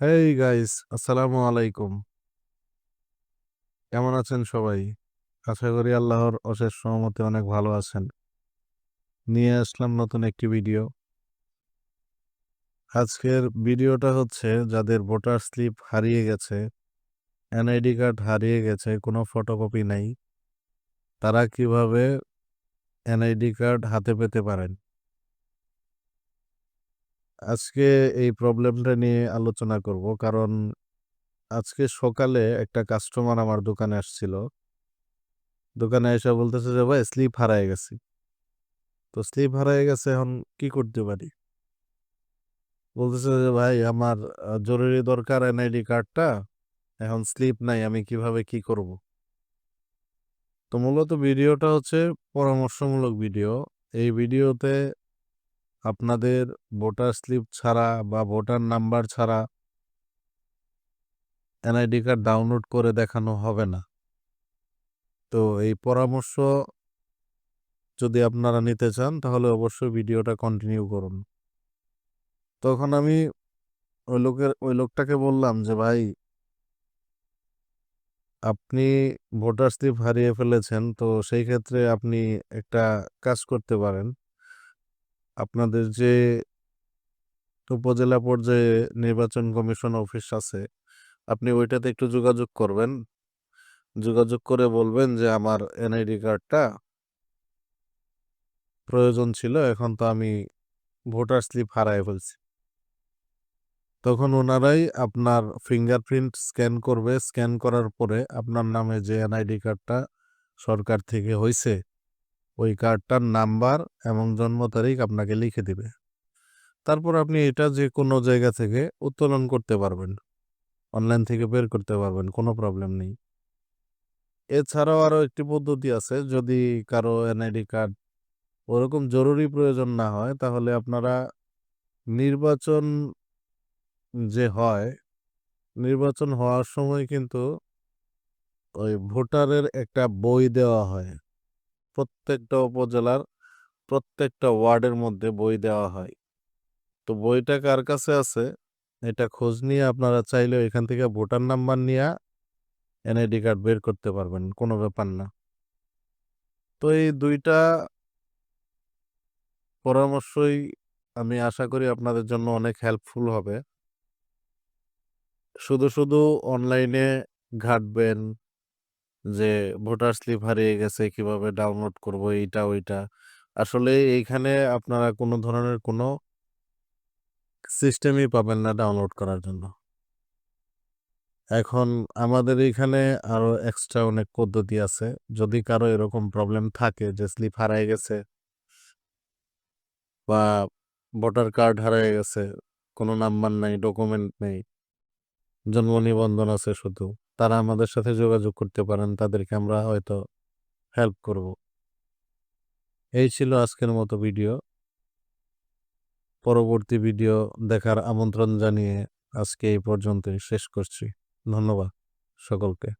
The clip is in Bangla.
হেই গাইস আসসালামু আলাইকুম। কেমন আছেন সবাই? আশা করি আল্লাহর অশেষ সহমতে অনেক ভালো আছেন। নিয়ে আসলাম নতুন একটি ভিডিও। আজকের ভিডিওটা হচ্ছে যাদের ভোটার স্লিপ হারিয়ে গেছে, এনআইডি কার্ড হারিয়ে গেছে, কোনো ফটোকপি নাই, তারা কীভাবে এনআইডি কার্ড হাতে পেতে পারেন? আজকে এই প্রবলেমটা নিয়ে আলোচনা করব। কারণ আজকে সকালে একটা কাস্টমার আমার দোকানে আসছিল। দোকানে এসে বলতেছে যে, ভাই, স্লিপ হারায় গেছি। তো স্লিপ হারায় গেছে, এখন কি করতে পারি? বলতেছে যে, ভাই, আমার জরুরি দরকার এনআইডি কার্ডটা, এখন স্লিপ নাই, আমি কীভাবে কি করব? তো মূলত ভিডিওটা হচ্ছে পরামর্শমূলক ভিডিও। এই ভিডিওতে আপনাদের ভোটার স্লিপ ছাড়া বা ভোটার নাম্বার ছাড়া এনআইডি কার্ড ডাউনলোড করে দেখানো হবে না। তো এই পরামর্শ যদি আপনারা নিতে চান, তাহলে অবশ্যই ভিডিওটা কন্টিনিউ করুন। তখন আমি ওই লোকের, ওই লোকটাকে বললাম যে, ভাই, আপনি ভোটার স্লিপ হারিয়ে ফেলেছেন, তো সেই ক্ষেত্রে আপনি একটা কাজ করতে পারেন। আপনাদের যে উপজেলা পর্যায়ে নির্বাচন কমিশন অফিস আছে, আপনি ওইটাতে একটু যোগাযোগ করবেন। যোগাযোগ করে বলবেন যে, আমার এনআইডি কার্ডটা প্রয়োজন ছিল, এখন তো আমি ভোটার স্লিপ হারায় ফেলছি। তখন ওনারাই আপনার ফিঙ্গারপ্রিন্ট স্ক্যান করবে। স্ক্যান করার পরে আপনার নামে যে এনআইডি কার্ডটা সরকার থেকে হয়েছে ওই কার্ডটার নাম্বার এবং জন্ম তারিখ আপনাকে লিখে দিবে। তারপর আপনি এটা যে কোনো জায়গা থেকে উত্তোলন করতে পারবেন। অনলাইন থেকে বের করতে পারবেন, কোনো প্রবলেম নেই। এছাড়াও আরও একটি পদ্ধতি আছে, যদি কারও এনআইডি কার্ড ওরকম জরুরি প্রয়োজন না হয়, তাহলে আপনারা নির্বাচন যে হয়, নির্বাচন হওয়ার সময় কিন্তু ওই ভোটারের একটা বই দেওয়া হয়। প্রত্যেকটা উপজেলার প্রত্যেকটা ওয়ার্ডের মধ্যে বই দেওয়া হয়। তো বইটা কার কাছে আছে? এটা খোঁজ নিয়ে আপনারা চাইলে এখান থেকে ভোটার নাম্বার নিয়ে এনআইডি কার্ড বের করতে পারবেন, কোনো ব্যাপার না। তো এই দুইটা পরামর্শই আমি আশা করি আপনাদের জন্য অনেক হেল্পফুল হবে। শুধু শুধু অনলাইনে ঘাটবেন যে ভোটার স্লিপ হারিয়ে গেছে, কীভাবে ডাউনলোড করব, এইটা, ওইটা। আসলে এইখানে আপনারা কোনো ধরনের কোনো সিস্টেমই পাবেন না ডাউনলোড করার জন্য। এখন আমাদের এখানে আরও এক্সট্রা অনেক পদ্ধতি আছে। যদি কারও এরকম প্রবলেম থাকে যে স্লিপ হারিয়ে গেছে বা ভোটার কার্ড হারিয়ে গেছে, কোনো নাম্বার নাই, ডকুমেন্ট নেই, জন্ম নিবন্ধন আছে শুধু তারা আমাদের সাথে যোগাযোগ করতে পারেন, তাদেরকে আমরা হয়তো হেল্প করব। এই ছিল আজকের মতো ভিডিও পরবর্তী ভিডিও দেখার আমন্ত্রণ জানিয়ে আজকে এই পর্যন্তই শেষ করছি। ধন্যবাদ সকলকে।